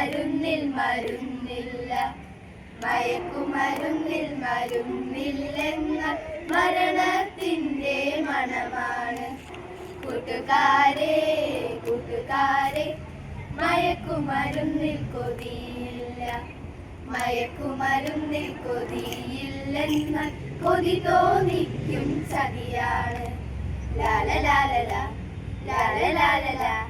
മയക്കുമരുന്നിൽ മരുന്നില്ല. മയക്കുമരുന്നിൽ മരുന്നില്ലെന്ന മരണത്തിന്റെ മണമാണ്. കൂട്ടുകാരെ കൂട്ടുകാരെ മയക്കുമരുന്നിൽ കൊതിയില്ല. മയക്കുമരുന്നിൽ കൊതിയില്ലെന്ന കൊതി തോന്നിക്കും ചതിയാണ്. ലാല ലാലല ലാല ലാല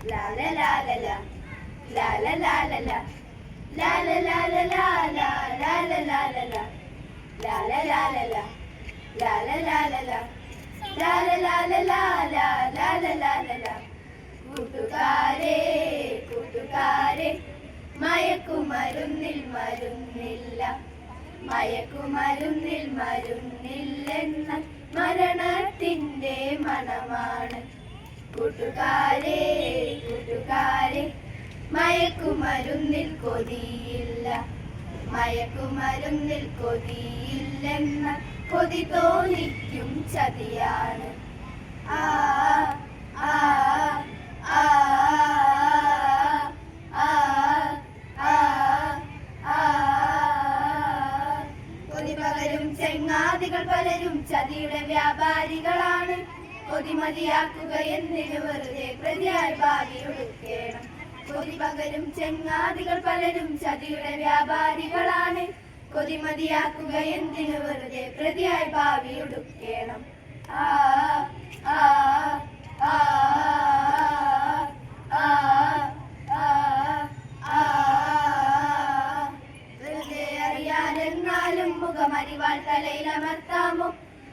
ലാല ലാല ലാ ലാല ലാല ലാ ലാല ലാല ലാ ലാ ലാല ലാല ലാ ലാല ലാല ലാ ലാല ലാല ലാ ലാല ലാല ലാ ലാ ലാല ലാല ലാ കൂട്ടുകാരെ കൂട്ടുകാരെ മയക്കുമരുന്നിൽ മരുന്നില്ല മയക്കുമരുന്നിൽ മരുന്നില്ലെന്ന മരണത്തിന്റെ മണമാണ് കൂട്ടുകാരെ കൂട്ടുകാരെ മയക്കുമരുന്നിൽ കൊതിയില്ല. മയക്കുമരുന്നിൽ കൊതിയില്ലെന്ന കൊതി തോന്നിക്കും ചതിയാണ്. ആ ആ ആ കൊതി പകരും ചെങ്ങാതികൾ പലരും ചതിയുടെ വ്യാപാരികളാണ്. കൊതിമതിയാക്കുക എന്തിനു വെറുതെ പ്രതിയായി ഭാവി ഒടുക്കേണം കൊതി പകരും ചെങ്ങാതികൾ പലരും ചതിയുടെ വ്യാപാരികളാണ്. കൊതിമതിയാക്കുക എന്തിനു വെറുതെ പ്രതിയായി ഭാവി ഉടുക്കേണം ആ ആ.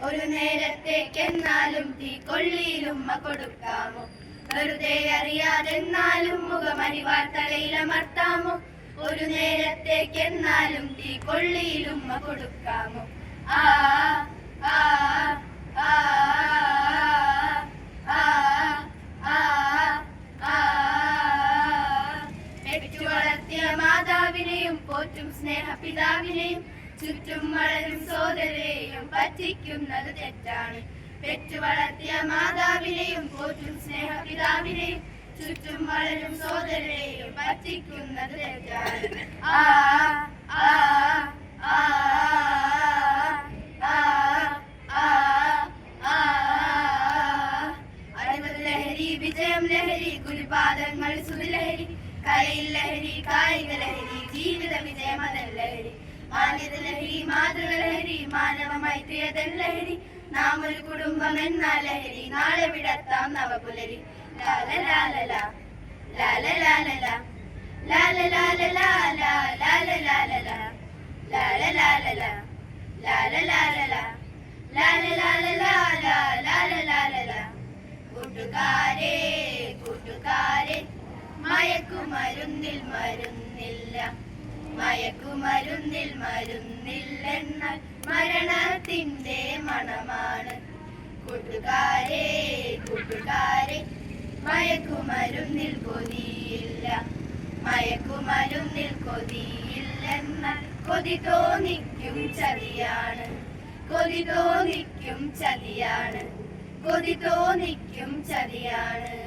ഒരു നേരത്തേക്കെന്നാലും തീ കൊള്ളിയിലുമ്മ കൊടുക്കാമോ? വെറുതെ അറിയാതെന്നാലും മുഖമരിവാർ തലയിലമർത്താമോ ഒരു നേരത്തേക്കെന്നാലും തീ കൊള്ളിയിലുമ്മ കൊടുക്കാമോ? ആ ആ ആ വളർത്തിയ മാതാവിനെയും പോറ്റും സ്നേഹപിതാവിനെയും ചുറ്റും വളരും സോദരെയും പറ്റിക്കുന്നത് തെറ്റാണ്. പെറ്റു വളർത്തിയ മാതാവിനെയും പോറ്റും സ്നേഹപിതാവിനെയും ചുറ്റും വളരും സോദരെയും പറ്റിക്കുന്നത് തെറ്റാണ്. ആ ആ ആ വിജയം ലഹരി ലഹരി കായിക ലഹരി ജീവിത വിജയമതൻ ലഹരി. മാന്യത ലഹരി മാതൃക മാനവ മൈത്രിയതൻ ലഹരി നാം ഒരു കുടുംബം എന്ന ലഹരി നാളെ വിടത്താം നവപുലരി ലാല ലാല ലാ ലാല ലാല ലാല ലാല ലാല ലാല ലാല ലാല ലാല ലാല ലാല ലാല ലാ ലാ ലാല ലാല ലാ കൂട്ടുകാരെ കൂട്ടുകാരെ മയക്കുമരുന്നിൽ മരുന്നില്ല മയക്കുമരുന്നിൽ മരുന്നില്ലെന്നാൽ മരണത്തിന്റെ മണമാണ്. കൂട്ടുകാരെ കൂട്ടുകാരെ മയക്കുമരുന്നിൽ കൊതിയില്ല. മയക്കുമരുന്നിൽ കൊതിയില്ലെന്നാൽ കൊതി തോന്നിക്കും ചതിയാണ്. കൊതി തോന്നിക്കും ചതിയാണ്. കൊതി തോന്നിക്കും ചതിയാണ്.